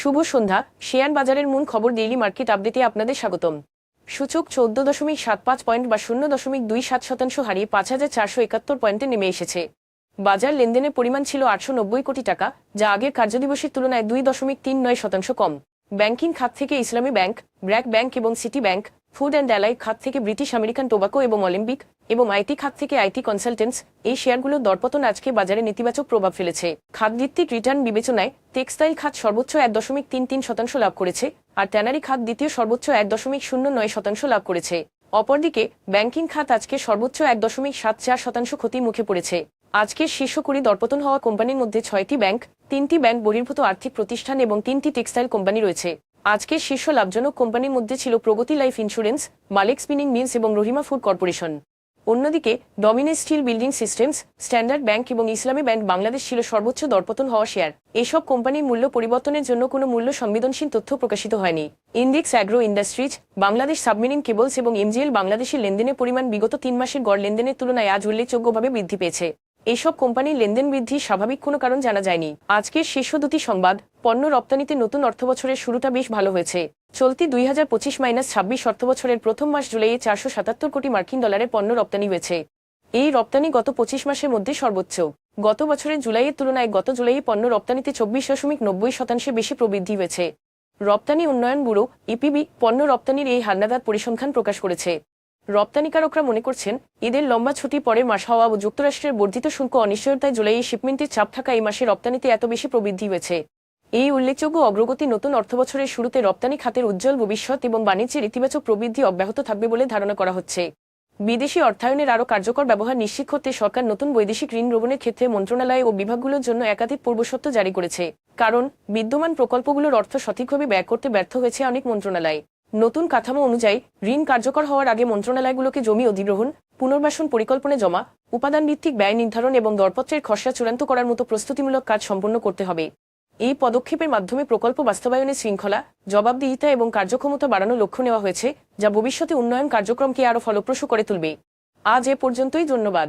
শুভ সন্ধ্যা। Share বাজারের মূল খবর ডেইলি মার্কেট আপডেটে আপনাদের স্বাগতম। সূচক চোদ্দ দশমিক সাত পাঁচ পয়েন্ট বা শূন্য দশমিক দুই সাত শতাংশ হারিয়ে পাঁচ হাজার চারশো একাত্তর পয়েন্টে নেমে এসেছে। বাজার লেনদেনের পরিমাণ ছিল আটশো নব্বই কোটি টাকা, যা আগের কার্যদিবসের তুলনায় দুই দশমিক তিন নয় শতাংশ কম। ব্যাংকিং খাত থেকে ইসলামী ব্যাংক, ব্র্যাক ব্যাংক এবং city bank food and allied খাত থেকে ব্রিটিশ আমেরিকান টোবাকো এবং অলিম্পিক এবং আইটি খাত থেকে আইটি কনসালটেন্টস এই শেয়ারগুলোর দরপতন আজকে বাজারে নেতিবাচক প্রভাব ফেলেছে। খাতভিত্তিক রিটার্ন বিবেচনায় টেক্সটাইল খাত সর্বোচ্চ এক দশমিক তিন তিন শতাংশ লাভ করেছে আর ট্যানারি খাত দ্বিতীয় সর্বোচ্চ এক দশমিক শূন্য নয় শতাংশ লাভ করেছে। অপরদিকে ব্যাংকিং খাত আজকে সর্বোচ্চ এক দশমিক সাত চার শতাংশ ক্ষতির মুখে পড়েছে। আজকের শীর্ষ কুড়ি দরপতন হওয়া কোম্পানির মধ্যে ছয়টি ব্যাংক, তিনটি ব্যাংক বহির্ভূত আর্থিক প্রতিষ্ঠান এবং তিনটি টেক্সটাইল কোম্পানি রয়েছে। আজকের শীর্ষ লাভজনক কোম্পানির মধ্যে ছিল Pragati life insurance, Malek spinning mills এবং রহিমা ফুড কর্পোরেশন। অন্যদিকে Dominage steel building systems, standard bank এবং ইসলামী ব্যাংক বাংলাদেশ ছিল সর্বোচ্চ দরপতন হওয়া শেয়ার। এসব কোম্পানির মূল্য পরিবর্তনের জন্য কোনো মূল্য সংবেদনশীল তথ্য প্রকাশিত হয়নি। Index agro industries, Bangladesh submarine cables এবং এমজিএল বাংলাদেশের লেনদেনের পরিমাণ বিগত তিন মাসের গড় লেনদেনের তুলনায় আজ উল্লেখযোগ্যভাবে বৃদ্ধি পেয়েছে। এসব কোম্পানির লেনদেন বৃদ্ধির স্বাভাবিক কোনো কারণ জানা যায়নি। আজকের শীর্ষ দুটি সংবাদ, পণ্য রপ্তানিতে নতুন অর্থবছরের শুরুটা বেশ ভালো হয়েছে। চলতি দুই হাজার পঁচিশ মাইনাস ছাব্বিশ অর্থবছরের প্রথম মাস জুলাইয়ে চারশো সাতাত্তর কোটি মার্কিন ডলারের পণ্য রপ্তানি হয়েছে। এই রপ্তানি গত পঁচিশ মাসের মধ্যে সর্বোচ্চ। গত বছরের জুলাইয়ের তুলনায় গত জুলাইয়ে পণ্য রপ্তানিতে চব্বিশ দশমিক নব্বই শতাংশে বেশি প্রবৃদ্ধি হয়েছে। রপ্তানি উন্নয়ন ব্যুরো, ইপিবি, পণ্য রপ্তানির এই হান্নাদার পরিসংখ্যান প্রকাশ করেছে। রপ্তানিকারকরা মনে করছেন, ঈদের লম্বা ছুটি পরে মাস হওয়া যুক্তরাষ্ট্রের বর্ধিত শুল্ক অনিশ্চয়তায় জুলাইয়ে শিপমেন্টের চাপ থাকা এই মাসে রপ্তানিতে এত বেশি প্রবৃদ্ধি হয়েছে। এই উল্লেখযোগ্য অগ্রগতি নতুন অর্থবছরের শুরুতে রপ্তানি খাতের উজ্জ্বল ভবিষ্যৎ এবং বাণিজ্যের ইতিবাচক প্রবৃদ্ধি অব্যাহত থাকবে বলে ধারণা করা হচ্ছে। বিদেশি অর্থায়নের আরও কার্যকর ব্যবহার নিশ্চিত করতে সরকার নতুন বৈদেশিক ঋণ গ্রহণের ক্ষেত্রে মন্ত্রণালয় ও বিভাগগুলোর জন্য একাধিক পূর্বশর্ত জারি করেছে। কারণ, বিদ্যমান প্রকল্পগুলোর অর্থ সঠিকভাবে ব্যয় করতে ব্যর্থ হয়েছে অনেক মন্ত্রণালয়। নতুন কাঠামো অনুযায়ী, ঋণ কার্যকর হওয়ার আগে মন্ত্রণালয়গুলোকে জমি অধিগ্রহণ, পুনর্বাসন পরিকল্পনা জমা, উপাদান ভিত্তিক ব্যয় নির্ধারণ এবং দরপত্রের খসড়া চূড়ান্ত করার মতো প্রস্তুতিমূলক কাজ সম্পন্ন করতে হবে। এই পদক্ষেপের মাধ্যমে প্রকল্প বাস্তবায়নের শৃঙ্খলা, জবাবদিহিতা এবং কার্যক্ষমতা বাড়ানোর লক্ষ্য নেওয়া হয়েছে, যা ভবিষ্যতে উন্নয়ন কার্যক্রমকে আরও ফলপ্রসূ করে তুলবে। আজ এ পর্যন্তই, ধন্যবাদ।